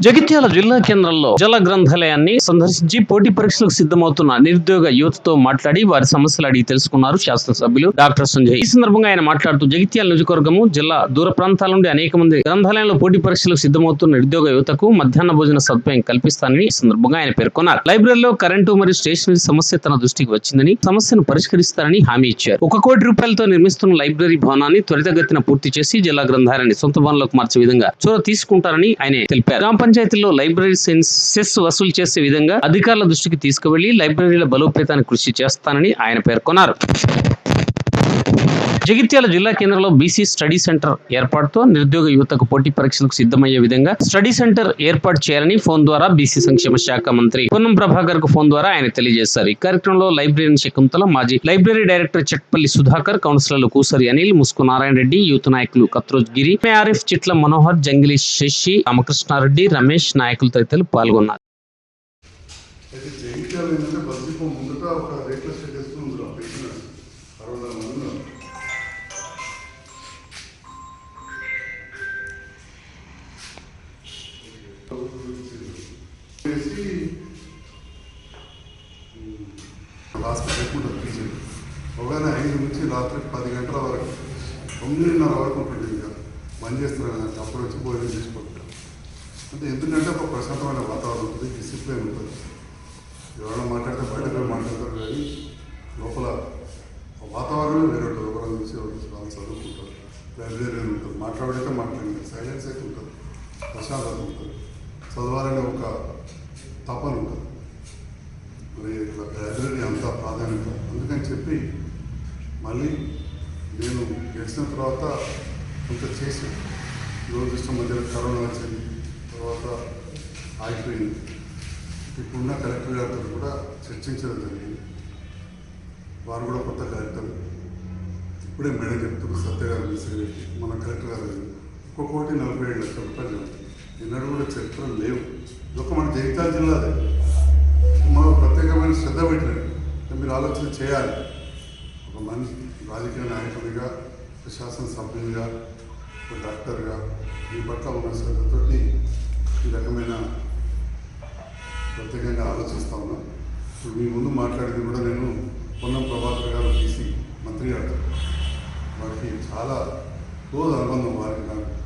జగిత్యాల జిల్లా కేంద్రంలో జల గ్రంథాలయాన్ని సందర్శించి పోటీ పరీక్షలకు సిద్ధమవుతున్న నిరుద్యోగ యువతతో మాట్లాడి వారి సమస్యలు అడిగి తెలుసుకున్నారు శాసనసభ్యులు డాక్టర్ సంజయ్. ఈ సందర్భంగా ఆయన మాట్లాడుతూ జగిత్యాల నియోజకవర్గము జిల్లా దూర ప్రాంతాల నుండి అనేక మంది గ్రంథాలయంలో పోటీ పరీక్షలకు సిద్ధమవుతున్న నిరుద్యోగ యువతకు మధ్యాహ్న భోజన సదుపాయం కల్పిస్తానని ఈ సందర్భంగా ఆయన పేర్కొన్నారు. లైబ్రరీలో కరెంటు మరియు స్టేషనరీ సమస్య తన దృష్టికి వచ్చిందని సమస్యను పరిష్కరిస్తారని హామీ ఇచ్చారు. ఒక కోటి రూపాయలతో నిర్మిస్తున్న లైబ్రరీ భవనాన్ని త్వరితగతిన పూర్తి చేసి జిల్లా గ్రంథాలయాన్ని సొంత భవనంలోకి మార్చే విధంగా చొరవ తీసుకుంటారని ఆయన తెలిపారు. పంచాయతీల్లో లైబ్రరీ సెన్స్ వసూలు చేసే విధంగా అధికారుల దృష్టికి తీసుకువెళ్ళి లైబ్రరీల బలోపేతానికి కృషి చేస్తానని ఆయన పేర్కొన్నారు. జగిత్యాల జిల్లా కేంద్రంలో బీసీ స్టడీ సెంటర్ ఏర్పాటుతో నిరుద్యోగ యువతకు పోటీ పరీక్షలకు సిద్ధమయ్యే విధంగా స్టడీ సెంటర్ ఏర్పాటు చేయాలని ఫోన్ ద్వారా బీసీ సంక్షేమ శాఖ మంత్రి పొన్నం ప్రభాకర్కు ఫోన్ ద్వారా ఆయన తెలియజేశారు. ఈ కార్యక్రమంలో లైబ్రరీ శకుంతల మాజీ లైబ్రరీ డైరెక్టర్ చట్పల్లి సుధాకర్ కౌన్సిలర్లు కూసరి అనిల్ ముసుకు నారాయణ రెడ్డి యూత్ నాయకులు కత్రోజ్ గిరి ఆరిఫ్ చిట్ల మనోహర్ జంగిలి శశి రామకృష్ణారెడ్డి రమేష్ నాయకులు తదితరులు పాల్గొన్నారు. వేసి లాస్ట్ పెట్టుకుంటారు ఉంటుంది ఒకవేళ ఐదు నుంచి రాత్రి పది గంటల వరకు తొమ్మిదిన్నర వరకు ఉంటుంది ఇక. పని చేస్తారు కదా అప్పుడు వచ్చి భోజనం చేసుకుంటారు అంటే ఎందుకంటే ఒక ప్రశాంతమైన వాతావరణం ఉంటుంది డిసిప్లిన్ ఉంటుంది. ఎవరైనా మాట్లాడితే బయట మాట్లాడతారు కానీ లోపల వాతావరణమే వేరే ఉంటుంది. ఒకరి నుంచి వాళ్ళు చదువుకుంటారు లైబ్రరీ ఉంటుంది మాట్లాడితే మాట్లాడింది సైలెన్స్ అయితే ఉంటుంది ప్రశాంతత ఉంటుంది. చదవాలనే ఒక తపన ఉంటుంది మరి ఇట్లా లైబ్రరీ అంత ప్రాధాన్యత. అందుకని చెప్పి మళ్ళీ నేను గెలిచిన తర్వాత కొంత చేసి దురదృష్టం మధ్యలో కరోనా వచ్చింది తర్వాత ఆగిపోయింది. ఇప్పుడున్న కలెక్టర్ గారితో కూడా చర్చించడం జరిగింది. వారు కూడా కొత్త కలెక్టర్ ఇప్పుడే మేడం చెప్తున్నారు సత్య గారు మన కలెక్టర్ గారు. ఒక కోటి నలభై ఏడు లక్షల రూపాయలు ఎన్నడూ కూడా చరిత్రలు లేవు. ఒక మన జగిత్యాల జిల్లాదే. మనం ప్రత్యేకమైన శ్రద్ధ పెట్టినట్టు మీరు ఆలోచన చేయాలి. ఒక మనిషి రాజకీయ నాయకుడిగా ఒక శాసనసభ్యునిగా ఒక డాక్టర్గా మీ పట్ల ఉన్న శ్రద్ధతో ఈ రకమైన ప్రత్యేకంగా ఆలోచిస్తా ఉన్నా. ఇప్పుడు మీ ముందు మాట్లాడింది కూడా నేను పొన్నం ప్రభాకర్ గారు తీసి మంత్రి గారు. వారికి చాలా క్లోజ్ అనుబంధం వారికి నాకు.